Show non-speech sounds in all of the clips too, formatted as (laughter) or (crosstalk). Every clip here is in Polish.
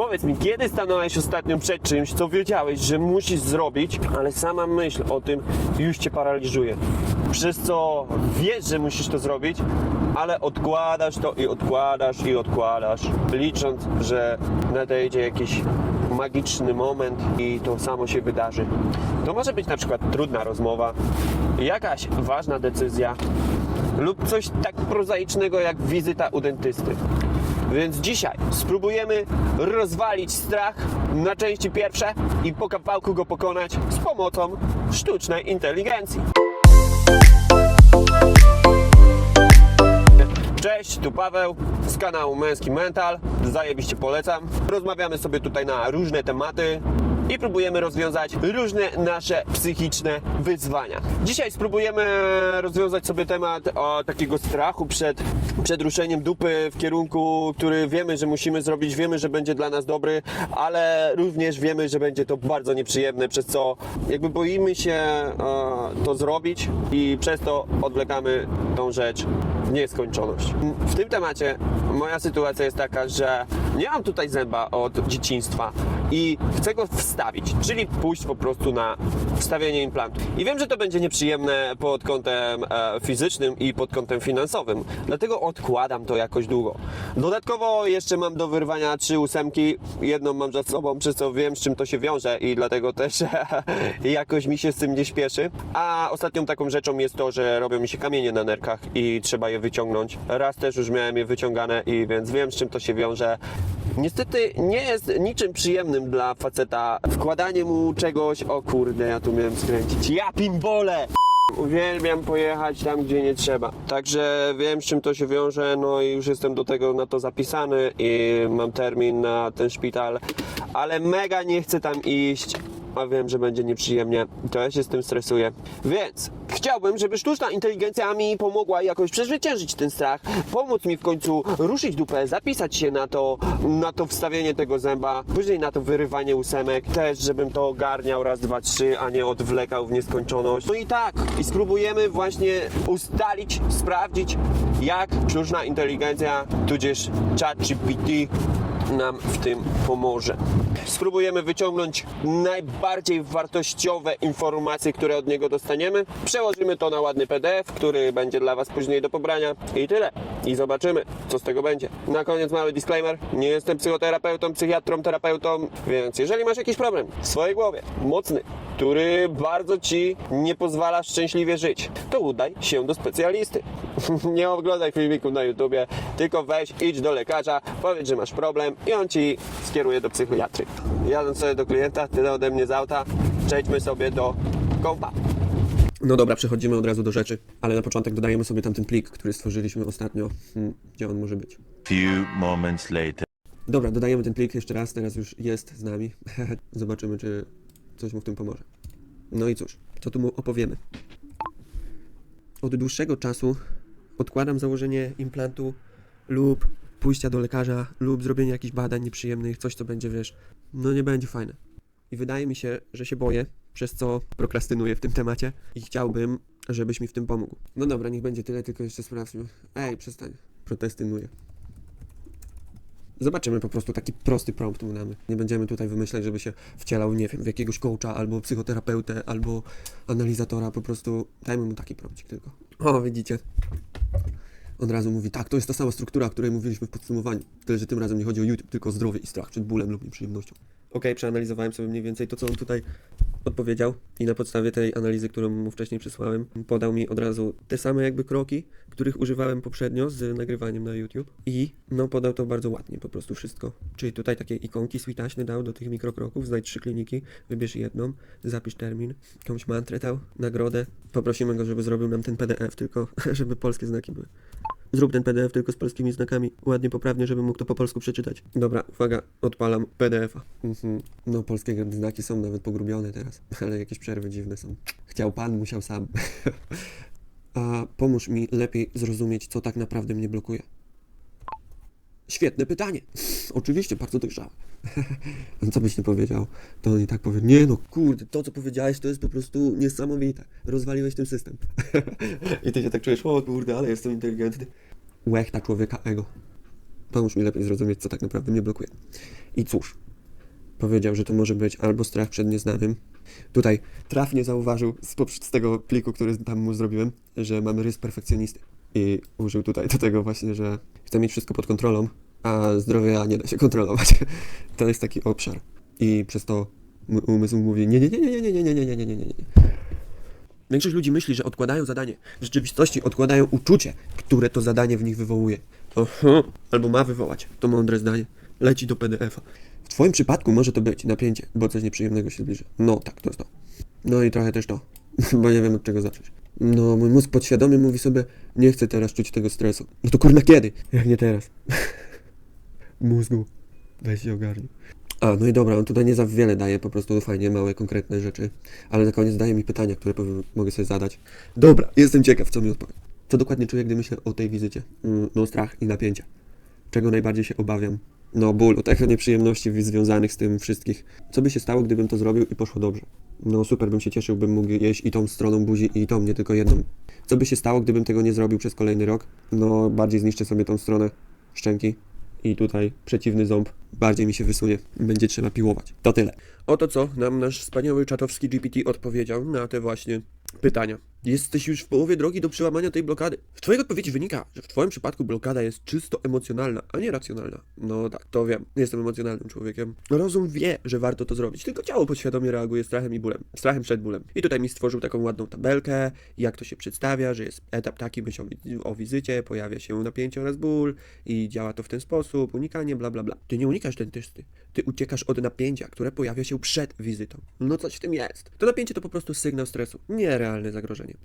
Powiedz mi, kiedy stanąłeś ostatnio przed czymś, co wiedziałeś, że musisz zrobić, ale sama myśl o tym już cię paraliżuje. Przez co wiesz, że musisz to zrobić, ale odkładasz to i odkładasz i odkładasz, licząc, że nadejdzie jakiś magiczny moment i to samo się wydarzy. To może być na przykład trudna rozmowa, jakaś ważna decyzja lub coś tak prozaicznego jak wizyta u dentysty. Więc dzisiaj spróbujemy rozwalić strach na części pierwsze i po kawałku go pokonać z pomocą sztucznej inteligencji. Cześć, tu Paweł z kanału Męski Mental. Zajebiście polecam. Rozmawiamy sobie tutaj na różne tematy i próbujemy rozwiązać różne nasze psychiczne wyzwania. Dzisiaj spróbujemy rozwiązać sobie temat o takiego strachu przed, przed ruszeniem dupy w kierunku, który wiemy, że musimy zrobić, wiemy, że będzie dla nas dobry, ale również wiemy, że będzie to bardzo nieprzyjemne, przez co jakby boimy się e, to zrobić i przez to odwlekamy tą rzecz w nieskończoność. W tym temacie moja sytuacja jest taka, że nie mam tutaj zęba od dzieciństwa i chcę go wstawić, czyli pójść po prostu na wstawienie implantu. I wiem, że to będzie nieprzyjemne pod kątem e, fizycznym i pod kątem finansowym, dlatego odkładam to jakoś długo. Dodatkowo jeszcze mam do wyrwania trzy ósemki, jedną mam za sobą, przez co wiem, z czym to się wiąże i dlatego też (laughs) jakoś mi się z tym nie śpieszy. A ostatnią taką rzeczą jest to, że robią mi się kamienie na nerkach i trzeba je wyciągnąć. Raz też już miałem je wyciągane i więc wiem, z czym to się wiąże. Niestety nie jest niczym przyjemnym dla faceta wkładanie mu czegoś, o kurde, ja tu miałem skręcić, ja pimbole! Uwielbiam pojechać tam, gdzie nie trzeba. Także wiem, z czym to się wiąże, no i już jestem do tego na to zapisany i mam termin na ten szpital, ale mega nie chcę tam iść, a wiem, że będzie nieprzyjemnie. To ja się z tym stresuję. Więc chciałbym, żeby sztuczna inteligencja mi pomogła jakoś przezwyciężyć ten strach, pomóc mi w końcu ruszyć dupę, zapisać się na to, na to wstawienie tego zęba, później na to wyrywanie ósemek, też żebym to ogarniał raz, dwa, trzy, a nie odwlekał w nieskończoność. No i tak, i spróbujemy właśnie ustalić, sprawdzić, jak sztuczna inteligencja, tudzież ChatGPT nam w tym pomoże. Spróbujemy wyciągnąć najbardziej wartościowe informacje, które od niego dostaniemy. Przełożymy to na ładny PDF, który będzie dla Was później do pobrania. I tyle. I zobaczymy, co z tego będzie. Na koniec mały disclaimer. Nie jestem psychoterapeutą, psychiatrą, terapeutą, więc jeżeli masz jakiś problem w swojej głowie, mocny, który bardzo Ci nie pozwala szczęśliwie żyć, to udaj się do specjalisty. (laughs) nie oglądaj filmików na YouTubie, tylko weź, idź do lekarza, powiedz, że masz problem i on Ci skieruje do psychiatry. Jadąc sobie do klienta, tyle ode mnie z auta, przejdźmy sobie do kompa. No dobra, przechodzimy od razu do rzeczy, ale na początek dodajemy sobie tamten plik, który stworzyliśmy ostatnio. Hmm, gdzie on może być? Few moments later. Dobra, dodajemy ten plik jeszcze raz, teraz już jest z nami. (laughs) Zobaczymy, czy coś mu w tym pomoże. No i cóż, co tu mu opowiemy? Od dłuższego czasu odkładam założenie implantu lub pójścia do lekarza lub zrobienie jakichś badań nieprzyjemnych, coś co będzie, wiesz, no nie będzie fajne. I wydaje mi się, że się boję, przez co prokrastynuję w tym temacie i chciałbym, żebyś mi w tym pomógł. No dobra, niech będzie tyle, tylko jeszcze sprawdźmy. Ej, przestań. Protestynuję. Zobaczymy po prostu taki prosty prompt mu damy. Nie będziemy tutaj wymyślać, żeby się wcielał, nie wiem, w jakiegoś coacha, albo psychoterapeutę, albo analizatora. Po prostu dajmy mu taki prompcik tylko. O, widzicie? Od razu mówi, tak, to jest ta sama struktura, o której mówiliśmy w podsumowaniu. Tyle, że tym razem nie chodzi o YouTube, tylko o zdrowie i strach przed bólem lub nieprzyjemnością. Okej, przeanalizowałem sobie mniej więcej to, co on tutaj odpowiedział i na podstawie tej analizy, którą mu wcześniej przysłałem, podał mi od razu te same jakby kroki, których używałem poprzednio z nagrywaniem na YouTube i no podał to bardzo ładnie, po prostu wszystko. Czyli tutaj takie ikonki switaśne dał do tych mikrokroków, znajdź trzy kliniki, wybierz jedną, zapisz termin, jakąś mantrę dał, nagrodę. Poprosimy go, żeby zrobił nam ten PDF, tylko (laughs) żeby polskie znaki były. Zrób ten PDF tylko z polskimi znakami, ładnie, poprawnie, żeby mógł to po polsku przeczytać. Dobra, uwaga, odpalam PDF-a. Mhm. No, polskie znaki są nawet pogrubione teraz, (laughs) ale jakieś przerwy dziwne są. Chciał pan, musiał sam. (laughs) A pomóż mi lepiej zrozumieć, co tak naprawdę mnie blokuje. Świetne pytanie. Oczywiście, bardzo dojrzałe. (laughs) Co byś nie powiedział? To on i tak powie, nie no kurde, to co powiedziałeś to jest po prostu niesamowite. Rozwaliłeś ten system. (laughs) I ty się tak czujesz, o kurde, ale jestem inteligentny. Łechta człowieka ego. Pomóż mi lepiej zrozumieć, co tak naprawdę mnie blokuje. I cóż, powiedział, że to może być albo strach przed nieznanym. Tutaj trafnie zauważył z, z tego pliku, który tam mu zrobiłem, że mamy rys perfekcjonisty. I użył tutaj do tego właśnie, że chce mieć wszystko pod kontrolą, a zdrowia nie da się kontrolować. To jest taki obszar. I przez to umysł mówi nie, nie, nie, nie, nie, nie, nie, nie, nie, nie, nie, nie, nie. Większość ludzi myśli, że odkładają zadanie. W rzeczywistości odkładają uczucie, które to zadanie w nich wywołuje. Oho, albo ma wywołać. To mądre zdanie. Leci do PDF-a. W twoim przypadku może to być napięcie, bo coś nieprzyjemnego się zbliży. No tak, to jest to. No i trochę też to, bo nie wiem od czego zacząć. No, mój mózg podświadomie mówi sobie, nie chcę teraz czuć tego stresu. No to kurna kiedy? Jak nie teraz. (laughs) Mózgu, weź się ogarnij. A, no i dobra, on tutaj nie za wiele daje, po prostu fajnie małe, konkretne rzeczy, ale na koniec daje mi pytania, które powi- mogę sobie zadać. Dobra, jestem ciekaw, co mi odpowie. Co dokładnie czuję, gdy myślę o tej wizycie? Mm, No, strach i napięcie. Czego najbardziej się obawiam? No, bólu, tych nieprzyjemności związanych z tym wszystkich. Co by się stało, gdybym to zrobił i poszło dobrze? No, super bym się cieszył, bym mógł jeść i tą stroną buzi, i tą, nie tylko jedną. Co by się stało, gdybym tego nie zrobił przez kolejny rok? No, bardziej zniszczę sobie tą stronę szczęki i tutaj przeciwny ząb bardziej mi się wysunie. Będzie trzeba piłować. To tyle. Oto co nam nasz wspaniały czatowski GPT odpowiedział na te właśnie pytania. Jesteś już w połowie drogi do przełamania tej blokady. W twojej odpowiedzi wynika, że w twoim przypadku blokada jest czysto emocjonalna, a nie racjonalna. No tak, to wiem. Jestem emocjonalnym człowiekiem. Rozum wie, że warto to zrobić, tylko ciało podświadomie reaguje strachem i bólem. Strachem przed bólem. I tutaj mi stworzył taką ładną tabelkę, jak to się przedstawia, że jest etap taki, myśl o, wi- o wizycie, pojawia się napięcie oraz ból i działa to w ten sposób, unikanie, bla bla bla. Ty nie unikasz dentysty. Ty uciekasz od napięcia, które pojawia się przed wizytą. No coś w tym jest. To napięcie to po prostu sygnał stresu, nie realne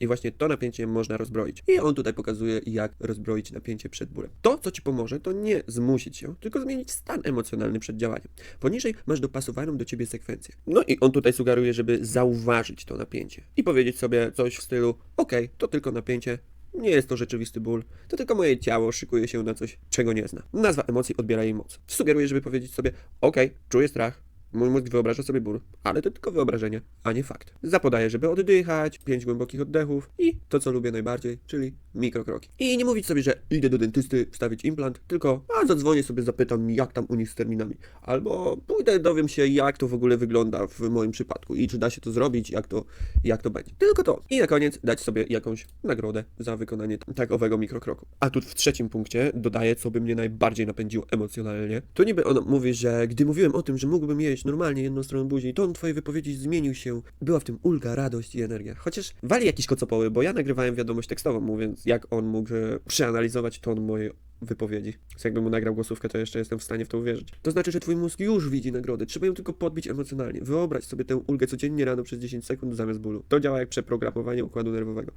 I właśnie to napięcie można rozbroić. I on tutaj pokazuje, jak rozbroić napięcie przed bólem. To, co ci pomoże, to nie zmusić się, tylko zmienić stan emocjonalny przed działaniem. Poniżej masz dopasowaną do ciebie sekwencję. No i on tutaj sugeruje, żeby zauważyć to napięcie i powiedzieć sobie coś w stylu: OK, to tylko napięcie, nie jest to rzeczywisty ból, to tylko moje ciało szykuje się na coś, czego nie zna. Nazwa emocji odbiera jej moc. Sugeruję, żeby powiedzieć sobie: OK, czuję strach. Mój mózg wyobraża sobie ból, ale to tylko wyobrażenie, a nie fakt. Zapodaję, żeby oddychać, pięć głębokich oddechów i to, co lubię najbardziej, czyli mikrokroki. I nie mówić sobie, że idę do dentysty wstawić implant, tylko a zadzwonię sobie, zapytam, jak tam u nich z terminami. Albo pójdę, dowiem się, jak to w ogóle wygląda w moim przypadku i czy da się to zrobić, jak to, jak to będzie. Tylko to. I na koniec dać sobie jakąś nagrodę za wykonanie takowego mikrokroku. A tu w trzecim punkcie dodaję, co by mnie najbardziej napędziło emocjonalnie. To niby on mówi, że gdy mówiłem o tym, że mógłbym jeść normalnie jedną stroną buzi, ton twojej wypowiedzi zmienił się. Była w tym ulga, radość i energia. Chociaż wali jakiś kocopoły, bo ja nagrywałem wiadomość tekstową, mówiąc jak on mógł przeanalizować ton mojej wypowiedzi. Więc jakbym mu nagrał głosówkę, to jeszcze jestem w stanie w to uwierzyć. To znaczy, że twój mózg już widzi nagrodę. Trzeba ją tylko podbić emocjonalnie. Wyobraź sobie tę ulgę codziennie rano przez 10 sekund zamiast bólu. To działa jak przeprogramowanie układu nerwowego.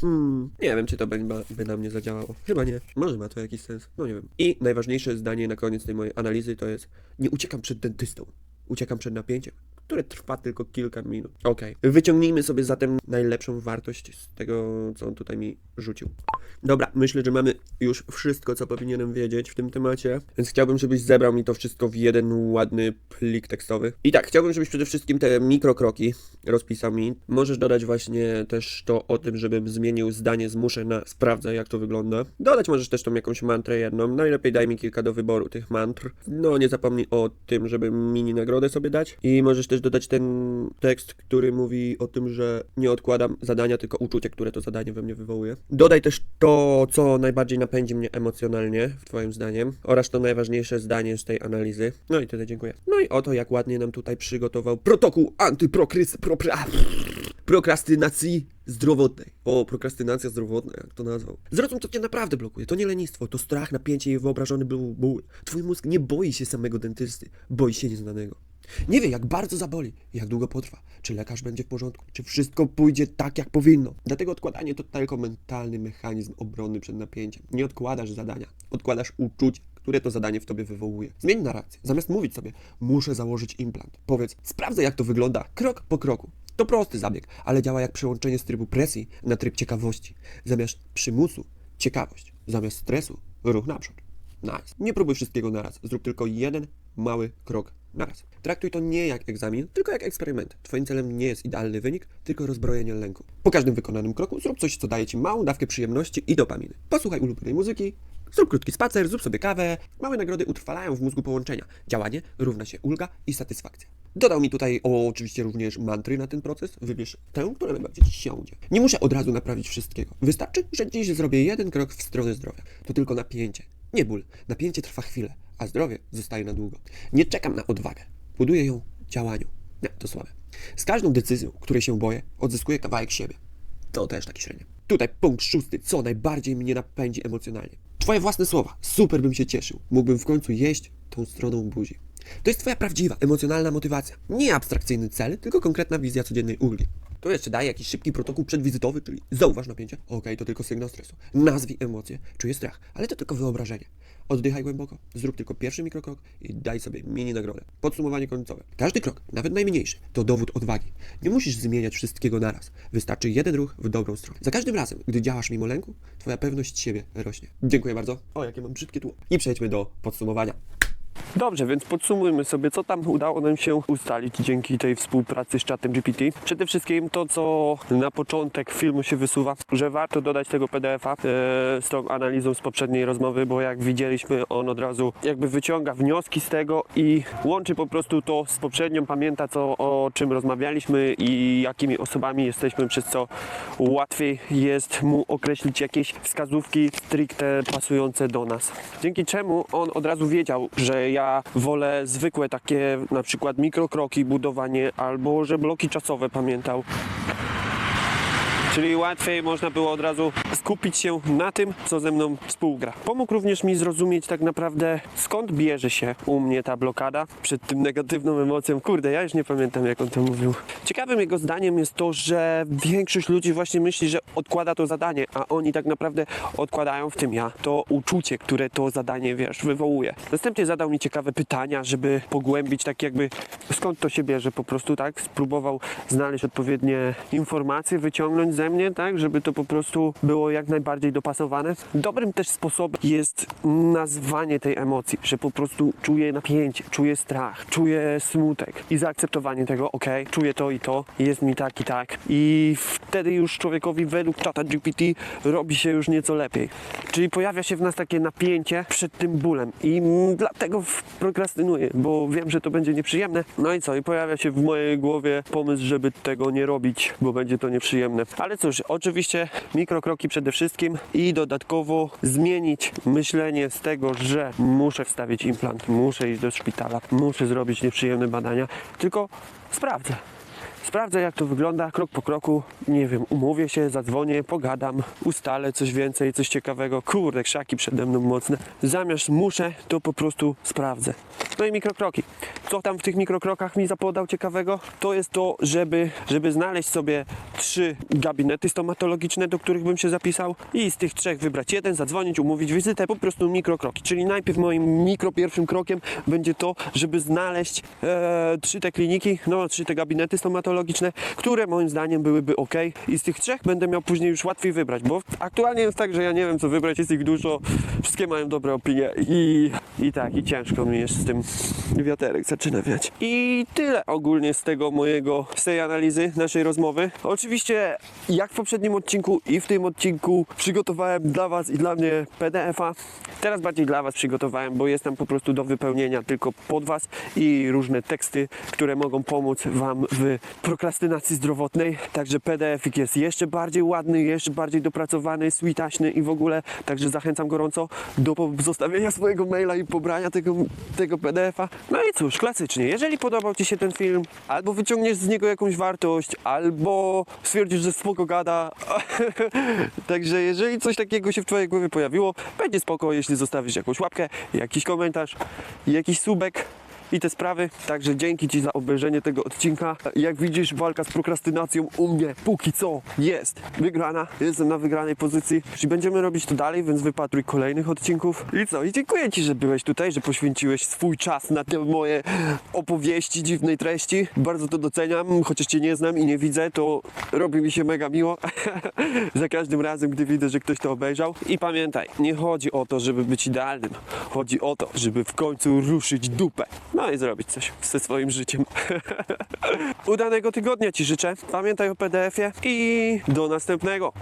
Hmm, nie wiem, czy to by, by na mnie zadziałało. Chyba nie. Może ma to jakiś sens. No nie wiem. I najważniejsze zdanie na koniec tej mojej analizy to jest nie uciekam przed dentystą. Uciekam przed napięciem, które trwa tylko kilka minut. Okej. Wyciągnijmy sobie zatem najlepszą wartość z tego, co on tutaj mi rzucił. Dobra, myślę, że mamy już wszystko, co powinienem wiedzieć w tym temacie, więc chciałbym, żebyś zebrał mi to wszystko w jeden ładny plik tekstowy. I tak, chciałbym, żebyś przede wszystkim te mikrokroki rozpisał mi. Możesz dodać właśnie też to o tym, żebym zmienił zdanie z muszę na sprawdzę, jak to wygląda. Dodać możesz też tą jakąś mantrę jedną. Najlepiej daj mi kilka do wyboru tych mantr. No, nie zapomnij o tym, żeby mini nagrodę sobie dać. I możesz też dodać ten tekst, który mówi o tym, że nie odkładam zadania, tylko uczucie, które to zadanie we mnie wywołuje. Dodaj też to, co najbardziej napędzi mnie emocjonalnie, w Twoim zdaniem, oraz to najważniejsze zdanie z tej analizy. No i tyle, dziękuję. No i oto, jak ładnie nam tutaj przygotował protokół antyprokrys... Pro, pra, prokrastynacji zdrowotnej. O, prokrastynacja zdrowotna, jak to nazwał. Zrozum, co cię naprawdę blokuje. To nie lenistwo, to strach, napięcie i wyobrażony ból. Twój mózg nie boi się samego dentysty, boi się nieznanego. Nie wie, jak bardzo zaboli, jak długo potrwa, czy lekarz będzie w porządku, czy wszystko pójdzie tak, jak powinno. Dlatego odkładanie to tylko mentalny mechanizm obrony przed napięciem. Nie odkładasz zadania, odkładasz uczucie, które to zadanie w tobie wywołuje. Zmień narrację. Zamiast mówić sobie, muszę założyć implant, powiedz, sprawdzę, jak to wygląda, krok po kroku. To prosty zabieg, ale działa jak przełączenie z trybu presji na tryb ciekawości. Zamiast przymusu, ciekawość. Zamiast stresu, ruch naprzód. Nice. Nie próbuj wszystkiego naraz. Zrób tylko jeden mały krok naraz. Traktuj to nie jak egzamin, tylko jak eksperyment. Twoim celem nie jest idealny wynik, tylko rozbrojenie lęku. Po każdym wykonanym kroku zrób coś, co daje Ci małą dawkę przyjemności i dopaminy. Posłuchaj ulubionej muzyki Zrób krótki spacer, zrób sobie kawę. Małe nagrody utrwalają w mózgu połączenia. Działanie równa się ulga i satysfakcja. Dodał mi tutaj o, oczywiście również mantry na ten proces. Wybierz tę, która najbardziej ci siądzie. Nie muszę od razu naprawić wszystkiego. Wystarczy, że dziś zrobię jeden krok w stronę zdrowia. To tylko napięcie. Nie ból. Napięcie trwa chwilę, a zdrowie zostaje na długo. Nie czekam na odwagę. Buduję ją działaniu. Nie, to słabe. Z każdą decyzją, której się boję, odzyskuję kawałek siebie. To też taki średnio. Tutaj punkt szósty, co najbardziej mnie napędzi emocjonalnie. Twoje własne słowa. Super bym się cieszył. Mógłbym w końcu jeść tą stroną buzi. To jest twoja prawdziwa, emocjonalna motywacja. Nie abstrakcyjny cel, tylko konkretna wizja codziennej ulgi. Tu jeszcze daję jakiś szybki protokół przedwizytowy, czyli zauważ napięcie. Okej, to tylko sygnał stresu. Nazwij emocje, czuję strach, ale to tylko wyobrażenie. Oddychaj głęboko, zrób tylko pierwszy mikrokrok i daj sobie mini nagrodę. Podsumowanie końcowe. Każdy krok, nawet najmniejszy, to dowód odwagi. Nie musisz zmieniać wszystkiego naraz. Wystarczy jeden ruch w dobrą stronę. Za każdym razem, gdy działasz mimo lęku, twoja pewność siebie rośnie. Dziękuję bardzo. O, jakie mam brzydkie tło. I przejdźmy do podsumowania. Dobrze, więc podsumujmy sobie, co tam udało nam się ustalić dzięki tej współpracy z czatem GPT. Przede wszystkim to, co na początek filmu się wysuwa, że warto dodać tego PDF-a e, z tą analizą z poprzedniej rozmowy, bo jak widzieliśmy, on od razu jakby wyciąga wnioski z tego i łączy po prostu to z poprzednią, pamięta co, o czym rozmawialiśmy i jakimi osobami jesteśmy, przez co łatwiej jest mu określić jakieś wskazówki stricte pasujące do nas. Dzięki czemu on od razu wiedział, że ja wolę zwykłe takie na przykład mikrokroki, budowanie albo że bloki czasowe pamiętał. Czyli łatwiej można było od razu skupić się na tym, co ze mną współgra. Pomógł również mi zrozumieć tak naprawdę skąd bierze się u mnie ta blokada przed tym negatywną emocją. Kurde, ja już nie pamiętam jak on to mówił. Ciekawym jego zdaniem jest to, że większość ludzi właśnie myśli, że odkłada to zadanie, a oni tak naprawdę odkładają w tym ja. To uczucie, które to zadanie, wiesz, wywołuje. Następnie zadał mi ciekawe pytania, żeby pogłębić tak jakby skąd to się bierze po prostu, tak? Spróbował znaleźć odpowiednie informacje, wyciągnąć ze mnie, tak? Żeby to po prostu było jak najbardziej dopasowane. Dobrym też sposobem jest nazwanie tej emocji, że po prostu czuję napięcie, czuję strach, czuję smutek i zaakceptowanie tego, ok, czuję to i to, jest mi tak i tak. I wtedy już człowiekowi według czata GPT robi się już nieco lepiej. Czyli pojawia się w nas takie napięcie przed tym bólem i dlatego prokrastynuję, bo wiem, że to będzie nieprzyjemne. No i co? I pojawia się w mojej głowie pomysł, żeby tego nie robić, bo będzie to nieprzyjemne. Ale cóż, oczywiście mikrokroki przede wszystkim i dodatkowo zmienić myślenie z tego, że muszę wstawić implant, muszę iść do szpitala, muszę zrobić nieprzyjemne badania, tylko sprawdzę. Sprawdzę jak to wygląda krok po kroku, nie wiem, umówię się, zadzwonię, pogadam, ustalę coś więcej, coś ciekawego. Kurde, krzaki przede mną mocne. Zamiast muszę, to po prostu sprawdzę. No i mikrokroki. Co tam w tych mikrokrokach mi zapodał ciekawego? To jest to, żeby, żeby znaleźć sobie trzy gabinety stomatologiczne, do których bym się zapisał i z tych trzech wybrać jeden, zadzwonić, umówić wizytę, po prostu mikrokroki. Czyli najpierw moim mikro pierwszym krokiem będzie to, żeby znaleźć e, trzy te kliniki, no trzy te gabinety stomatologiczne, które moim zdaniem byłyby ok i z tych trzech będę miał później już łatwiej wybrać, bo aktualnie jest tak, że ja nie wiem co wybrać, jest ich dużo, wszystkie mają dobre opinie i, i tak, i ciężko mi jest z tym wiaterek zaczyna wiać. I tyle ogólnie z tego mojego, z tej analizy naszej rozmowy. Oczywiście jak w poprzednim odcinku i w tym odcinku przygotowałem dla Was i dla mnie PDF-a. Teraz bardziej dla Was przygotowałem, bo jest tam po prostu do wypełnienia tylko pod Was i różne teksty, które mogą pomóc Wam w prokrastynacji zdrowotnej. Także PDF jest jeszcze bardziej ładny, jeszcze bardziej dopracowany, switaśny i w ogóle. Także zachęcam gorąco do zostawienia swojego maila i pobrania tego, tego PDF-a. No i cóż, klasycznie. Jeżeli podobał Ci się ten film, albo wyciągniesz z niego jakąś wartość, albo stwierdzisz, że spoko gada. (laughs) Także jeżeli coś takiego się w Twojej głowie pojawiło, będzie spoko, jeśli zostawisz jakąś łapkę, jakiś komentarz, jakiś subek i te sprawy. Także dzięki Ci za obejrzenie tego odcinka. Jak widzisz, walka z prokrastynacją u mnie póki co jest wygrana. Jestem na wygranej pozycji. Czyli będziemy robić to dalej, więc wypatruj kolejnych odcinków. I co? I dziękuję Ci, że byłeś tutaj, że poświęciłeś swój czas na te moje opowieści dziwnej treści. Bardzo to doceniam, chociaż Cię nie znam i nie widzę, to robi mi się mega miło. (laughs) za każdym razem, gdy widzę, że ktoś to obejrzał. I pamiętaj, nie chodzi o to, żeby być idealnym. Chodzi o to, żeby w końcu ruszyć dupę. No i zrobić coś ze swoim życiem. (laughs) Udanego tygodnia Ci życzę. Pamiętaj o PDF-ie i do następnego.